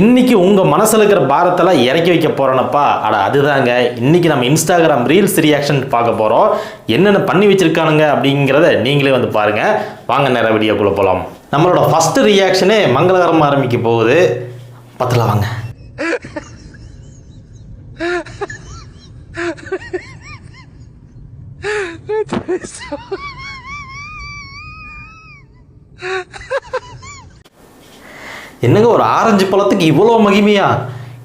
இன்னைக்கு உங்கள் மனசில் இருக்கிற பாரத்தெல்லாம் இறக்கி வைக்க போகிறோன்னப்பா அட அதுதாங்க. இன்னைக்கு நம்ம இன்ஸ்டாகிராம் ரீல்ஸ் ரியாக்ஷன் பார்க்க போகிறோம் என்னென்ன பண்ணி வச்சிருக்கானுங்க அப்படிங்கிறத நீங்களே வந்து பாருங்கள் வாங்க நேர வீடியோக்குள்ளே போகலாம் நம்மளோட ஃபஸ்ட்டு ரியாக்ஷனே மங்களகரமாக ஆரம்பிக்க போகுது. பத்தில் வாங்க. என்னங்க ஒரு ஆரஞ்சு பழத்துக்கு இவ்வளோ மகிமையா?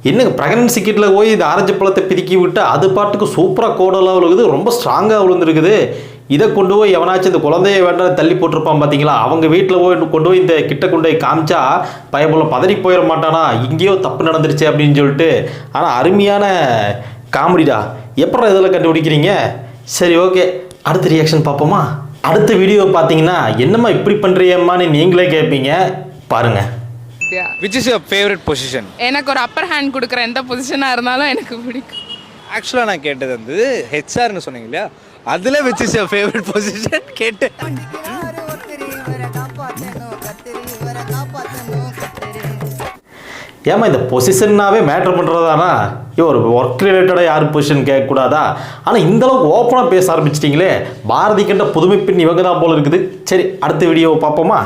என்னங்க ப்ரெக்னன்சி கிட்டில் போய் இந்த ஆரஞ்சு பழத்தை பிதுக்கி விட்டு அது பாட்டுக்கு சூப்பராக கோடெல்லாம் விழுகுது ரொம்ப ஸ்ட்ராங்காக விழுந்துருக்குது. இதை கொண்டு போய் எவனாச்சும் இந்த குழந்தைய வேண்டாம் தள்ளி போட்டிருப்பான் பார்த்தீங்களா அவங்க வீட்டில் போய் கொண்டு போய் இந்த கிட்ட கொண்டு போய் காமிச்சா பயபோல பதறி போயிட மாட்டானா? இங்கேயோ தப்பு நடந்துருச்சு அப்படின்னு சொல்லிட்டு. ஆனால் அருமையான காமெடிடா. எப்படா இதெல்லாம் கண்டுபிடிக்கிறீங்க? சரி ஓகே அடுத்த ரியாக்ஷன் பார்ப்போமா? அடுத்த வீடியோ பார்த்தீங்கன்னா என்னம்மா இப்படி பண்ணுறியம்மான்னு நீங்களே கேட்பீங்க பாருங்கள் which is your favourite position எனக்கு ஒரு அப்பர் ஹேண்ட் கொடுக்குற எந்த பொசிஷனாக இருந்தாலும் எனக்கு பிடிக்கும். ஆக்சுவலாக நான் கேட்டது வந்து ஹெச்ஆர்னு சொன்னீங்க இல்லையா? அதில் which is your favourite position கேட்டேன். ஏமா இந்த பொசிஷன்னாவே மேட்ரு பண்ணுறதானா ஐயோ ஒரு ஒர்க் ரிலேட்டடாக யார் பொசிஷன் கேட்கக்கூடாதா? ஆனால் இந்த அளவுக்கு ஓப்பனாக பேச ஆரம்பிச்சிட்டிங்களே. பாரதி கண்ட புதுமை பெண் இவங்க தான் போல இருக்குது. சரி அடுத்த வீடியோவை பார்ப்போமா?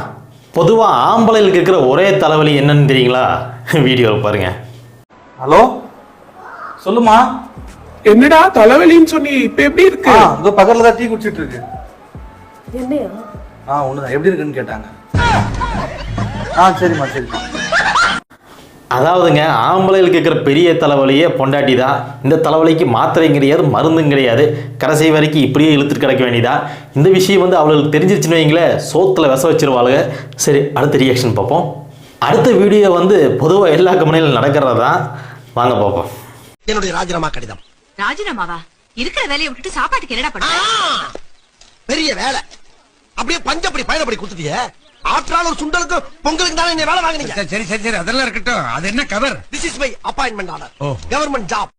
பொதுவாக ஆம்பளைகளுக்கு இருக்கிற ஒரே தலைவலி என்னன்னு தெரியுங்களா? வீடியோவை பாருங்க. ஹலோ? சொல்லுமா? என்னடா தலைவலின்னு சொன்னி இப்ப எப்படி இருக்கு? இதோ பக்கத்துல தான் டீ குடிச்சிட்டு இருக்கு என்னையா? ஆ ஒண்ணுதான். எப்படி இருக்குன்னு கேட்டாங்க. ஆ சரிம்மா சரிம்மா. அதாவதுங்க ஆம்பளைகளுக்கு இருக்கிற பெரிய தலைவலியே பொண்டாட்டி தான் இந்த தலைவலிக்கு மாத்திரையும் கிடையாது மருந்தும் கிடையாது. கடைசி வரைக்கும் இப்படியே இழுத்துட்டு கிடக்க வேண்டியதா? இந்த விஷயம் வந்து அவளுக்கு தெரிஞ்சிருச்சுன்னு வைங்களேன் சோத்தில் விச வச்சிருவாளுங்க. சரி அடுத்த ரியாக்ஷன் பார்ப்போம். அடுத்த வீடியோ வந்து பொதுவாக எல்லா கம்பெனியிலும் நடக்கிறது? தான் வாங்க பார்ப்போம். என்னுடைய ராஜினாமா கடிதம். ராஜினாமாவா? இருக்கிற வேலையை விட்டுட்டு சாப்பாட்டுக்கு என்னடா பண்ண பெரிய வேலை. அப்படியே பஞ்சப்படி பயணப்படி கொடுத்துட்டிய. ஆற்றால் ஒரு சுண்டலுக்கு பொங்கலுக்கு தானே இந்த வேலை வாங்குனீங்க? சரி சரி சரி அதெல்லாம் இருக்கட்டும். அது என்ன cover this is my appointment order government job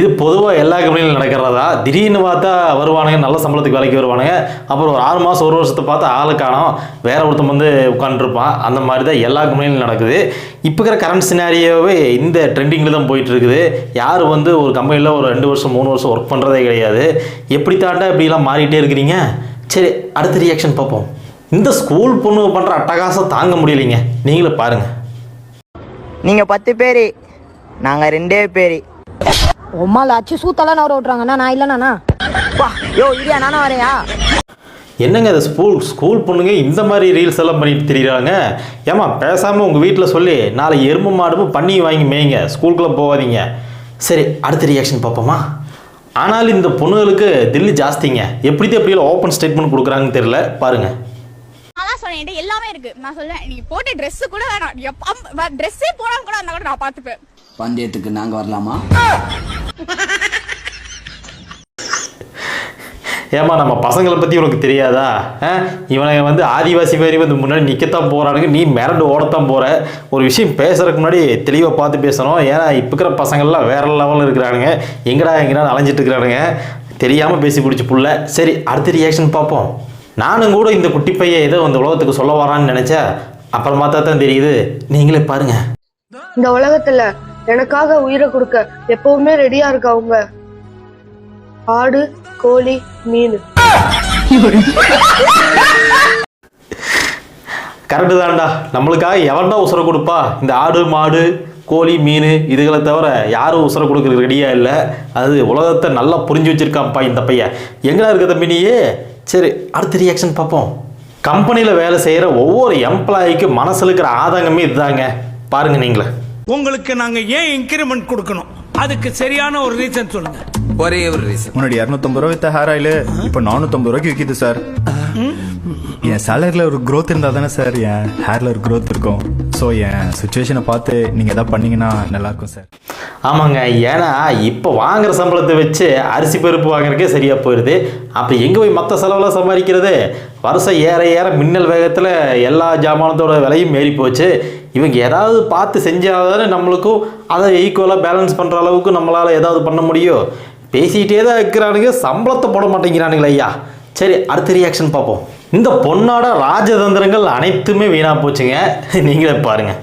இது பொதுவாக எல்லா கம்பெனியிலும் நடக்கிறதா? திடீர்னு பார்த்தா வருவானுங்க நல்ல சம்பளத்துக்கு வேலைக்கு வருவானுங்க. அப்புறம் ஒரு ஆறு மாதம் ஒரு வருஷத்தை பார்த்தா ஆளு காணோம். வேற ஒருத்தன் வந்து உட்காந்துருப்பான் அந்த மாதிரி தான் எல்லா கம்பெனிலும் நடக்குது. இப்போ இருக்கிற கரண்ட் சினாரியோவே இந்த ட்ரெண்டிங்கில் தான் போயிட்டு இருக்குது யார் வந்து ஒரு கம்பெனியில் ஒரு ரெண்டு வருஷம் மூணு வருஷம் ஒர்க் பண்ணுறதே கிடையாது. எப்படி தாண்டா இப்படிலாம் மாறிட்டே இருக்கிறீங்க? சரி அடுத்த ரியாக்ஷன் பார்ப்போம். இந்த ஸ்கூல் பொண்ணு பண்ணுற அட்டகாசம் தாங்க முடியலைங்க. நீங்களே பாருங்கள் நீங்க பத்து பேரு நாங்க ரெண்டே பேரு. உம்மால அச்சு சூத்தெல்லாம் நவர விட்றாங்கண்ணா நான் இல்லைண்ணா வா யோ இரியா நானா வரையா? என்னங்க இந்த ஸ்கூல் ஸ்கூல் பொண்ணுங்க இந்த மாதிரி ரீல்ஸ் எல்லாம் பண்ணிட்டு திரியிறாங்க? ஏமா பேசாமல் உங்கள் வீட்டில் சொல்லி. நாளை எறும்பு மாடும் பண்ணி வாங்கி மேய்ங்க. ஸ்கூலுக்குள்ளே போகாதீங்க. சரி அடுத்த ரியாக்ஷன் பார்ப்போமா? ஆனாலும் இந்த பொண்ணுகளுக்கு தில்லு ஜாஸ்திங்க. எப்படி எப்படியெல்லாம் ஓப்பன் ஸ்டேட்மெண்ட் கொடுக்குறாங்கன்னு தெரியல. பாருங்க. என்கிட்ட எல்லாமே இருக்கு. நான் சொல்றேன் நீ போட்ட Dress கூட வேணாம். ட்ரெஸ்ஸே போனா கூட அந்த கூட நான் பாத்துப்பேன் பந்தயத்துக்கு நாங்க வரலாமா? ஏமா நம்ம பசங்களை பற்றி உனக்கு தெரியாதா? ஆ? இவனுங்க வந்து ஆதிவாசி மாதிரி வந்து முன்னாடி நிற்கத்தான் போகிறானுங்க நீ மிரண்டு ஓடத்தான் போகிற ஒரு விஷயம் பேசுறதுக்கு முன்னாடி தெளிவாக பார்த்து பேசணும். ஏன்னா இப்போ இருக்கிற பசங்கள்லாம் வேற லெவலில் இருக்கிறானுங்க. எங்கடா எங்கடா அலைஞ்சிட்டு இருக்கிறானுங்க. தெரியாமல் பேசி பிடிச்சி புள்ள. சரி அடுத்த ரியாக்ஷன் பார்ப்போம். நானும் கூட இந்த குட்டி பையன் ஏதோ இந்த உலகத்துக்கு சொல்ல வரான்னு நினச்சா அப்புறமா தான் தெரியுது. நீங்களே பாருங்க. இந்த உலகத்துல எனக்காக உயிரை கொடுக்க எப்பவுமே ரெடியா இருக்கவங்க ஆடு கோழி மீன். கரெக்டு தான்டா. நம்மளுக்காக எவன்டா உசுரை கொடுப்பா? இந்த ஆடு மாடு கோழி மீன் இதுகளை தவிர யாரும் உசுரை கொடுக்குறது ரெடியாக இல்லை. அது உலகத்தை நல்லா புரிஞ்சு வச்சிருக்கான்ப்பா இந்த பையன். எங்கடா இருக்க தம்பி நீயே? சரி அடுத்த ரியாக்ஷன் பார்ப்போம். கம்பெனியில் வேலை செய்கிற ஒவ்வொரு எம்ப்ளாயிக்கும் மனசில் இருக்கிற ஆதங்கமே இதுதாங்க. பாருங்க நீங்களே. உங்களுக்கு நாங்க ஏன் இன்கிரிமெண்ட் கொடுக்கணும்? அதுக்கு சரியான ஒரு ரீசன் சொல்லுங்க. ஒரே ஒரு ரீசன் முன்னாடி இரநூத்தம்பது ரூபா வித்த ஹேர் ஆயில் இப்போ நானூத்தம்பது ரூபாய்க்கு விற்கிது சார் என் சேலரியில் ஒரு growth இருந்தால் தானே சார் என் ஹேரில் ஒரு growth இருக்கும். ஸோ என் சுச்சுவேஷனை பார்த்து நீங்கள் எதாவது பண்ணீங்கன்னா நல்லாயிருக்கும் சார் ஆமாங்க. ஏன்னா இப்போ வாங்குற சம்பளத்தை வச்சு அரிசி பருப்பு வாங்குறதுக்கே சரியாக போயிடுது அப்போ எங்கே போய் மற்ற செலவெல்லாம் சம்பாதிக்கிறது? வருஷம் ஏற ஏற மின்னல் வேகத்தில் எல்லா ஜாமானத்தோட விலையும் ஏறி போச்சு. இவங்க ஏதாவது பார்த்து செஞ்சாதானே நம்மளுக்கும் அதை ஈக்குவலாக பேலன்ஸ் பண்ணுற அளவுக்கு நம்மளால் ஏதாவது பண்ண முடியும். பேசிக்கிட்டே தான் இருக்கிறானுங்க. சம்பளத்தை போட மாட்டேங்கிறானுங்களே ஐயா. சரி அடுத்த ரியாக்ஷன் பார்ப்போம். இந்த பொண்ணோட ராஜதந்திரங்கள் அனைத்துமே வீணா போச்சுங்க. நீங்களே பாருங்கள்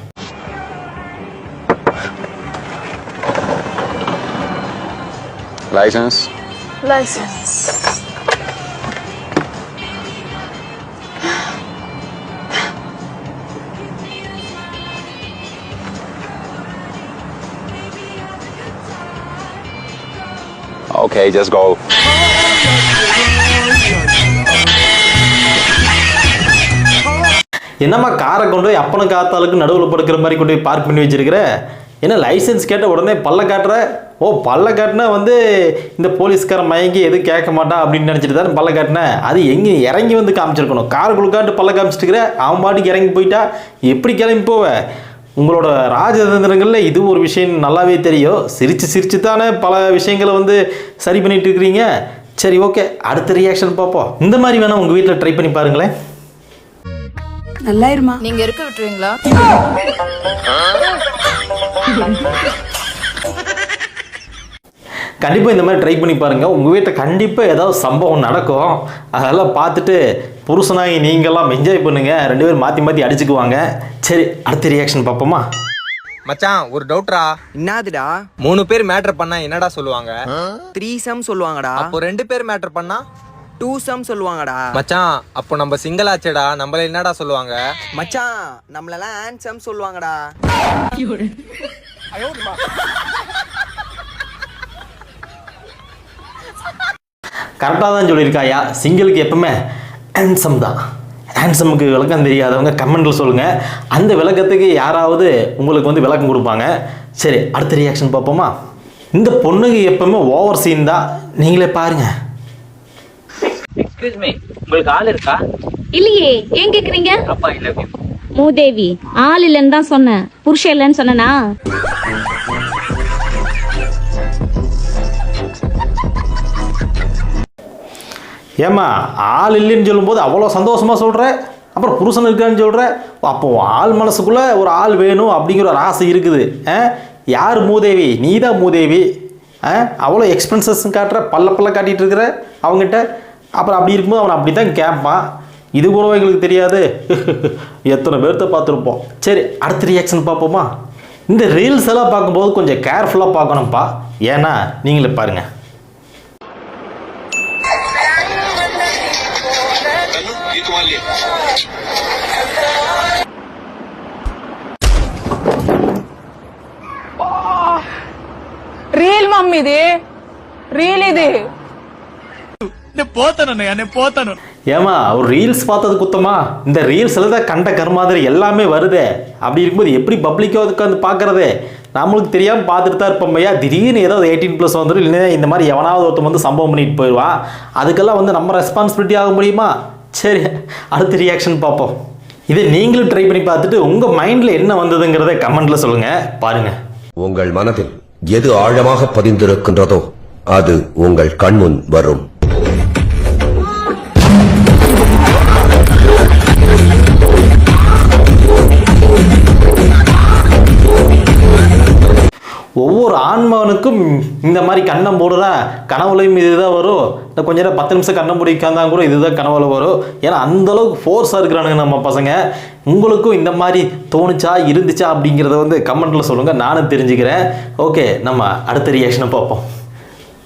licence licence Okay, just go. என்னம்மா காரை கொண்டு போய் அப்பனும் காத்தாளுக்கு நடுவில் படுக்கிற மாதிரி கொண்டு போய் பார்க் பண்ணி வச்சிருக்கிற? ஏன்னா லைசன்ஸ் கேட்ட உடனே பல்ல காட்டுற? ஓ பல்ல காட்டினா வந்து இந்த போலீஸ்காரன் மயங்கி எதுவும் கேட்க மாட்டான் அப்படின்னு நினச்சிட்டு தான் பல்ல காட்டினேன் அது எங்கே இறங்கி வந்து காமிச்சிருக்கணும். கார் குளுக்காட்டு பல்ல காமிச்சிட்டுக்கிற அவன் பாட்டுக்கு இறங்கி போயிட்டா? எப்படி கிளம்பி போவ? உங்களோட ராஜதந்திரங்களில் இது ஒரு விஷயம் நல்லாவே தெரியும். சிரித்து சிரித்து தானே பல விஷயங்களை வந்து சரி பண்ணிகிட்டு இருக்கிறீங்க. சரி ஓகே அடுத்த ரியாக்ஷன் பார்ப்போம். இந்த மாதிரி வேணால் உங்கள் வீட்டில் ட்ரை பண்ணி பாருங்களேன். நல்லாயிருமா நீங்க இருக்க விட்டுருவீங்களா? கண்டிப்பாக இந்த மாதிரி ட்ரை பண்ணி பாருங்கள் உங்கள் வீட்டில் கண்டிப்பாக ஏதாவது சம்பவம் நடக்கும். அதெல்லாம் பார்த்துட்டு புருஷனாகி நீங்களாம் என்ஜாய் பண்ணுங்கள் ரெண்டு பேரும் மாற்றி மாற்றி அடிச்சுக்குவாங்க. சரி அடுத்த ரியாக்ஷன் பார்ப்போமா? மச்சான் ஒரு டவுட்ரா என்னதுடா? மூணு பேர் மேட்டர் பண்ணா என்னடா சொல்லுவாங்க? த்ரீ சம் சொல்லுவாங்கடா. அப்போ ரெண்டு பேர் மேட்டர் பண்ணா டூ சம் சொல்லுவாங்கடா. மச்சான் அப்போ நம்ம சிங்கிள் ஆச்சேடா. நம்மள என்னடா சொல்லுவாங்க? மச்சான் நம்மளெல்லாம் ஹேண்ட்ஸம் சொல்லுவாங்கடா. கரெக்டாக தான் சொல்லியிருக்காயா? சிங்கிளுக்கு எப்பவுமே ஹேண்ட்ஸம் தான். ஹேண்ட்ஸமுக்கு விளக்கம் தெரியாதவங்க கமெண்ட்டில் சொல்லுங்கள் அந்த விளக்கத்துக்கு யாராவது உங்களுக்கு வந்து விளக்கம் கொடுப்பாங்க. சரி அடுத்த ரியாக்ஷன் பார்ப்போமா? இந்த பொண்ணுக்கு எப்பவுமே ஓவர் சீன் தான். நீங்களே பாருங்கள் எக்ஸ்கியூஸ் மீ உங்களுக்கு ஆள் இருக்கா? இல்லையே ஏன் கேக்குறீங்க? அப்பா இல்ல மூதேவி ஆள் இல்லைன்னு தான் சொன்னேன். புருஷன் இல்லைன்னு சொன்னனா? ஏம்மா ஆள் இல்லைன்னு சொல்லும்போது அவ்வளோ சந்தோஷமாக சொல்கிற அப்புறம் புருஷன் இருக்கான்னு சொல்கிற அப்போ ஆள் மனசுக்குள்ளே ஒரு ஆள் வேணும் அப்படிங்கிற ஒரு ஆசை இருக்குது. யார் மூதேவி? நீ தான் மூதேவி. ஆ? அவ்வளோ எக்ஸ்பென்சஸ் காட்டுற பல்ல பல்ல காட்டிகிட்டு இருக்கிற அவங்ககிட்ட அப்புறம் அப்படி இருக்கும்போது அவனை அப்படி தான் கேட்பான். இது கூட எங்களுக்கு தெரியாது? எத்தனை பேர்த்த பார்த்துருப்போம். சரி அடுத்த ரியாக்ஷன் பார்ப்போமா? இந்த ரீல்ஸ் எல்லாம் பார்க்கும்போது கொஞ்சம் கேர்ஃபுல்லாக பார்க்கணும்ப்பா ஏன்னா நீங்களே பாருங்கள் रील मम्मी दे ரீல் दे ఇది రీల్ ఇది ஏமா ஒரு ரீல்ஸ் பார்த்தது குத்தமா இந்த ரீல்ஸில் தான் கண்ட கருமாதிரி எல்லாமே வருதே அப்படி இருக்கும்போது எப்படி பப்ளிக்காக உட்காந்து பார்க்கறது நம்மளுக்கு தெரியாமல் பார்த்துட்டு தான் இருப்போம் ஐயா திடீர்னு ஏதாவது எயிட்டீன் ப்ளஸ் வந்துடும் இல்லைன்னா இந்த மாதிரி எவனாவது ஒருத்தன் வந்து சம்பவம் பண்ணிட்டு போயிடுவான் அதுக்கெல்லாம் வந்து நம்ம ரெஸ்பான்சிபிலிட்டி ஆக முடியுமா சரி அடுத்த ரியாக்ஷன் பார்ப்போம் இதை நீங்களும் ட்ரை பண்ணி பார்த்துட்டு உங்கள் மைண்டில் என்ன வந்ததுங்கிறத கமெண்ட்டில் சொல்லுங்கள் பாருங்கள் உங்கள் மனதில் எது ஆழமாக பதிந்திருக்கின்றதோ அது உங்கள் கண்முன் வரும் ஆன்மவனுக்கும் இந்த மாதிரி கண்ணம் போடுறா கனவுலையும் இதுதான் வரும். இந்த கொஞ்ச நேரம் பத்து நிமிஷம் கண்ணம் மூடி கூட இதுதான் கனவுல வரும். ஏன்னா அந்த அளவுக்கு ஃபோர்ஸாக இருக்கிறானுங்க நம்ம பசங்க. உங்களுக்கும் இந்த மாதிரி தோணுச்சா இருந்துச்சா அப்படிங்கிறத வந்து கமெண்ட்டில் சொல்லுங்கள் நானும் தெரிஞ்சுக்கிறேன். ஓகே நம்ம அடுத்த ரியாக்ஷனை பார்ப்போம்.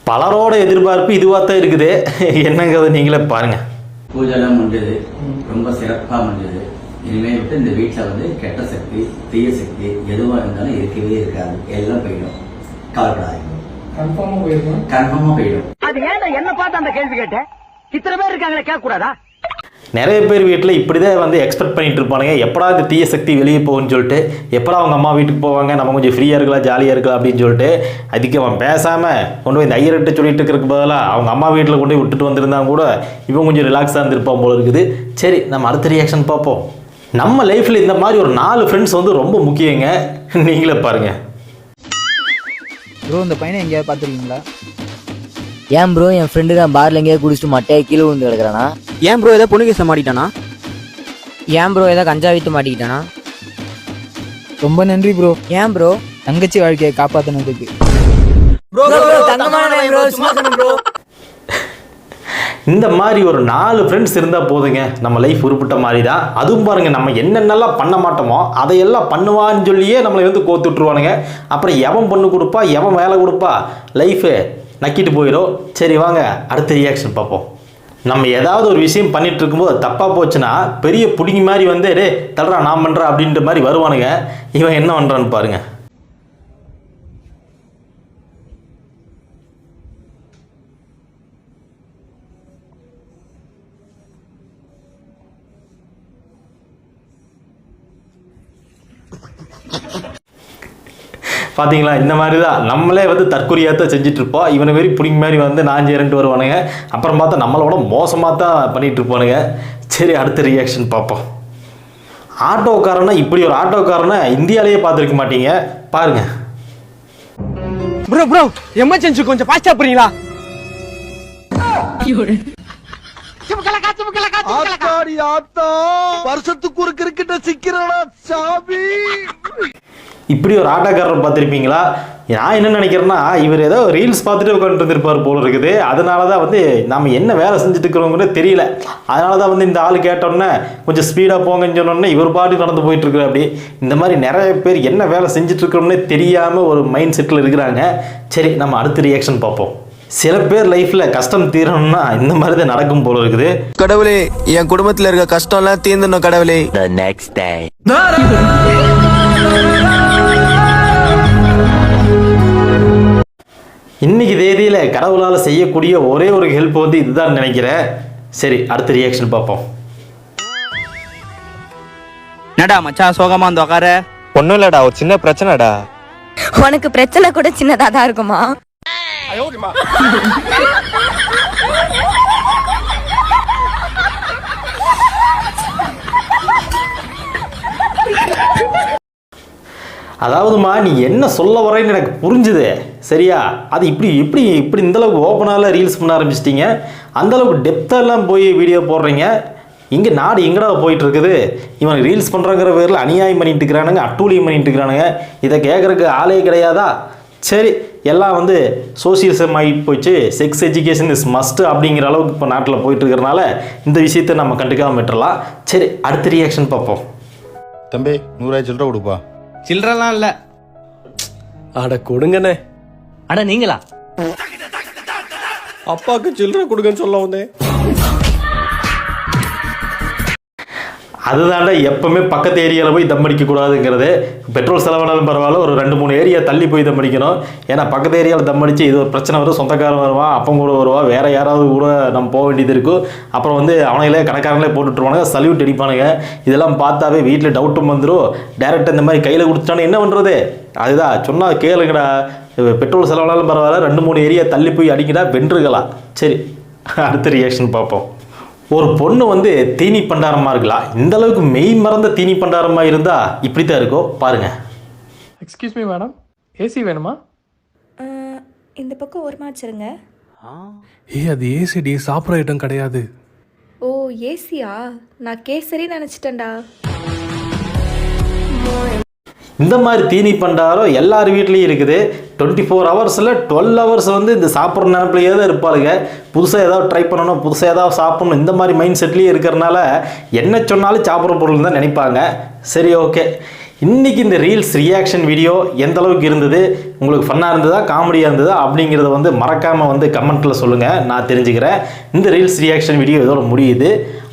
பலரோட எதிர்பார்ப்பு இதுவாக தான் இருக்குது. என்னங்கிறத நீங்களே பாருங்கள் பூஜைலாம் முடிஞ்சது. ரொம்ப சிறப்பாக முடிஞ்சது. இனிமேல் விட்டு இந்த வீட்டில் வந்து கெட்ட சக்தி தீய சக்தி எதுவாக இருந்தாலும் இருக்கவே இருக்காது. எல்லாம் போயிடும். கவலைப்படாதீங்க கன்ஃபார்மா போயிருக்கோம் கன்ஃபார்மா போயிடும். அது ஏன்டா என்ன பார்த்து அந்த கேள்வி கேட்டேன் இத்தனை பேர் இருக்காங்களே கேட்க கூடாதா நிறைய பேர் வீட்டில் இப்படி தான் வந்து எக்ஸ்பெக்ட் பண்ணிட்டு இருப்பானுங்க. எப்படா இந்த தீய சக்தி வெளியே போகும்னு சொல்லிட்டு எப்படா அவங்க அம்மா வீட்டுக்கு போவாங்க நம்ம கொஞ்சம் ஃப்ரீயாக இருக்கலாம் ஜாலியாக இருக்கலாம் அப்படின்னு சொல்லிட்டு அதுக்கு அவன் பேசாமல் கொண்டு போய் இந்த ஐயர்கிட்ட சொல்லிட்டு இருக்கிறதுக்கு பதிலாக அவங்க அம்மா வீட்டில் கொண்டு போய் விட்டுட்டு வந்திருந்தாங்க கூட இவன் கொஞ்சம் ரிலாக்ஸாக இருந்திருப்பான் போல இருக்குது. சரி நம்ம அடுத்த ரியாக்ஷன் பார்ப்போம். நம்ம லைஃப்பில் இந்த மாதிரி ஒரு நாலு ஃப்ரெண்ட்ஸ் வந்து ரொம்ப முக்கியங்க. நீங்களே பாருங்கள் ப்ரோ இந்த பையனை எங்கேயாவது பார்த்துருக்கீங்களா? ஏன் ப்ரோ என் ஃப்ரெண்டு தான் பார்ல எங்கேயாவது குடிச்சிட்டு மட்டையை கீழே விழுந்து கிடக்குறானா? ஏன் ப்ரோ ஏதோ பொண்ணு கேச மாட்டிட்டானா ஏன் ப்ரோ ஏதோ கஞ்சா வித்து மாட்டிக்கிட்டானா? ரொம்ப நன்றி ப்ரோ ஏன் ப்ரோ தங்கச்சி வாழ்க்கையை காப்பாத்தினதுக்கு. ப்ரோ தங்கமான ப்ரோ சும்மா ப்ரோ இந்த மாதிரி ஒரு நாலு ஃப்ரெண்ட்ஸ் இருந்தால் போதுங்க. நம்ம லைஃப் உருப்பிட்ட மாதிரி தான் அதுவும் பாருங்கள் நம்ம என்னென்னலாம் பண்ண மாட்டோமோ அதையெல்லாம் பண்ணுவான்னு சொல்லியே நம்மளை வந்து கோத்துட்ருவானுங்க அப்புறம் எவன் பண்ணு கொடுப்பா எவன் வேலை கொடுப்பா லைஃபு நக்கிட்டு போயிடும் சரி வாங்க. அடுத்த ரியாக்ஷன் பார்ப்போம். நம்ம ஏதாவது ஒரு விஷயம் பண்ணிட்டு இருக்கும்போது தப்பாக போச்சுன்னா பெரிய பிடிங்கி மாதிரி வந்து டே தல்றா நான் பண்ணுறேன் அப்படின்ற மாதிரி வருவானுங்க. இவன் என்ன பண்ணுறான்னு பாருங்கள் பார்த்தீங்களா இந்த மாதிரி தான் நம்மளே வந்து தற்கொலையாக தான் செஞ்சுட்டு இருப்போம் இவனை மாரி பிடிங்க மாதிரி வந்து நான் சேரன்ட்டு வருவானுங்க. அப்புறம் பார்த்தா நம்மளோட மோசமாக தான் பண்ணிட்டு இருப்பானுங்க. சரி அடுத்த ரியாக்ஷன் பார்ப்போம். ஆட்டோக்காரனை இப்படி ஒரு ஆட்டோக்காரனை இந்தியாவிலேயே பார்த்துருக்க மாட்டீங்க. பாருங்க. ப்ரோ ப்ரோ எமர்ஜென்சி கொஞ்சம் ஃபாஸ்டா போறீங்களா? வருஷத்துக்கு ஒரு கிரிக்கெட்ட சிக்கிறடா சாமி? இப்படி ஒரு ஆட்டோக்காரரை பார்த்துருப்பீங்களா? நான் என்ன நினைக்கிறேன்னா இவர் ஏதோ ரீல்ஸ் பார்த்துட்டு உட்காந்துட்டு இருந்திருப்பார் போல இருக்குது. அதனால தான் வந்து நம்ம என்ன வேலை செஞ்சுட்டு இருக்கிறோங்கிறத தெரியல. அதனால தான் வந்து இந்த ஆள் கேட்டோன்னே கொஞ்சம் ஸ்பீடாக போங்கன்னு சொன்னோன்னே இவர் பாட்டு நடந்து போயிட்டு இருக்கிற அப்படி இந்த மாதிரி நிறைய பேர் என்ன வேலை செஞ்சுட்டு இருக்கிறோம்னே தெரியாமல் ஒரு மைண்ட் செட்டில் இருக்கிறாங்க. சரி நம்ம அடுத்த ரியாக்ஷன் பார்ப்போம். சில பேர் லைஃப்பில் கஷ்டம் தீரணும்னா இந்த மாதிரி தான் நடக்கும் போல இருக்குது. கடவுளே என் குடும்பத்துல இருக்க கஷ்டம் எல்லாம் தீர்ந்துடணும் கடவுளே. இன்னைக்கு தேதியில் கடவுளால் செய்யக்கூடிய ஒரே ஒரு ஹெல்ப் வந்து இதுதான் நினைக்கிறேன் சரி அடுத்த ரியாக்ஷன் பார்ப்போம். என்னடா மச்சான் சோகமா வந்து உக்கார? ஒன்றும் இல்லடா ஒரு சின்ன பிரச்சனைடா. உனக்கு பிரச்சனை கூட சின்னதா தான் இருக்குமா அதாவதுமா நீ என்ன சொல்ல வரேன்னு எனக்கு புரிஞ்சுது. சரியா? அது இப்படி இப்படி இப்படி இந்த அளவுக்கு ரீல்ஸ் பண்ண ஆரம்பிச்சிட்டிங்க. அந்தளவுக்கு டெப்த்தெல்லாம் போய் வீடியோ போடுறீங்க. இங்கே நாடு எங்கடா போயிட்டு இருக்குது இவன் ரீல்ஸ் பண்ணுறங்கிற பேரில் அநியாயம் பண்ணிட்டு இருக்கிறானுங்க அட்டூழியம் பண்ணிட்டு இருக்கிறானுங்க. இதை கேட்குறக்கு ஆளே கிடையாதா? சரி எல்லாம் வந்து சோசியலிசம் ஆகி போச்சு. செக்ஸ் எஜுகேஷன் இஸ் மஸ்ட் அப்படிங்கிற அளவுக்கு இப்போ நாட்டில் போயிட்டு இருக்கிறனால இந்த விஷயத்தை நம்ம கண்டுக்காமல் விட்டுறலாம். சரி அடுத்த ரியாக்ஷன் பார்ப்போம். தம்பி நூறாயிரம் சில்லற கொடுப்பா. சில்லறலாம் இல்ல. அட கொடுங்கண்ணே. அட நீங்களா? அப்பாவுக்கு சில்லறை கொடுங்கன்னு சொல்ல வந்தேன். அதுதாண்டா எப்பவுமே பக்கத்து ஏரியாவில் போய் தம் அடிக்கக்கூடாதுங்கிறது. பெட்ரோல் செலவானாலும் பரவாயில்ல ஒரு ரெண்டு மூணு ஏரியா தள்ளி போய் தம் அடிக்கணும். ஏன்னா பக்கத்து ஏரியாவில் தம் அடித்து இது ஒரு பிரச்சனை வரும் சொந்தக்காரன் வருவான் அப்பம் கூட வருவான் வேறு யாராவது கூட நம்ம போக வேண்டியது இருக்கும். அப்புறம் வந்து அவனைகளே கடைக்காரங்களே போட்டுட்ருவானுங்க சல்யூட் அடிப்பானுங்க. இதெல்லாம் பார்த்தாவே வீட்டில் டவுட்டும் வந்துடும் டேரெக்டாக இந்த மாதிரி கையில் கொடுத்துட்டானு என்ன பண்ணுறது அதுதான் சொன்னால் கேளுங்கடா. பெட்ரோல் செலவானாலும் பரவாயில்ல ரெண்டு மூணு ஏரியா தள்ளி போய் அடிக்கடா வென்றுக்கலாம் சரி அடுத்த ரியாக்ஷன் பார்ப்போம். ஒரு பொண்ணு வந்து தீனி பண்டாரமா இருக்கலாம் இந்த அளவுக்கு மெய் மறந்த தீனி பண்டாரமா இருந்தா இப்படித்தான் இருக்கும் பாருங்க. எக்ஸ்கியூஸ் மீ மேடம் ஏசி வேணுமா? இந்த பக்கம் ஒரு மாச்சிருங்க ஏய் அது ஏசிடி சாப்பிட்ற ஐட்டம் கிடையாது. ஓ ஏசியா நான் கேசரி நினைச்சிட்டேன்டா. இந்த மாதிரி தீனி பண்டாரம் எல்லார் வீட்லேயும் இருக்குது. டுவெண்ட்டி ஃபோர் ஹவர்ஸில் டுவெல் ஹவர்ஸ் வந்து இந்த சாப்பிட்ற நினப்பிலேயே தான் இருப்பாளுங்க. புதுசாக ஏதாவது ட்ரை பண்ணணும் புதுசாக ஏதாவது சாப்பிடணும் இந்த மாதிரி மைண்ட் செட்லேயே இருக்கிறனால என்ன சொன்னாலும் சாப்பிட்ற பொருள் தான் நினைப்பாங்க. சரி ஓகே இன்னைக்கு இந்த ரீல்ஸ் ரியாக்ஷன் வீடியோ எந்த அளவுக்கு இருந்தது உங்களுக்கு ஃபன்னாக இருந்ததா காமெடியாக இருந்ததா அப்படிங்கிறத வந்து மறக்காமல் வந்து கமெண்ட்டில் சொல்லுங்கள் நான் தெரிஞ்சுக்கிறேன். இந்த ரீல்ஸ் ரியாக்ஷன் வீடியோ இதோட முடியுது.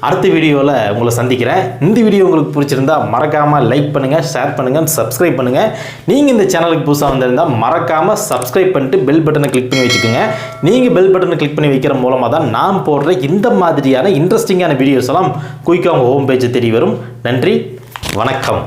அடுத்த வீடியோவில் உங்களை சந்திக்கிறேன். இந்த வீடியோ உங்களுக்கு பிடிச்சிருந்தா மறக்காமல் லைக் பண்ணுங்கள் ஷேர் பண்ணுங்கள் சப்ஸ்கிரைப் பண்ணுங்கள் நீங்கள் இந்த சேனலுக்கு புதுசாக வந்திருந்தால் மறக்காமல் சப்ஸ்கிரைப் பண்ணிட்டு பெல் பட்டனை கிளிக் பண்ணி வச்சுக்கோங்க. நீங்கள் பெல் பட்டனை கிளிக் பண்ணி வைக்கிற மூலமாக தான் நான் போடுற இந்த மாதிரியான இன்ட்ரெஸ்டிங்கான வீடியோஸ் எல்லாம் குயிக்காக உங்கள் ஹோம் பேஜ் தெரிய வரும். நன்றி வணக்கம்.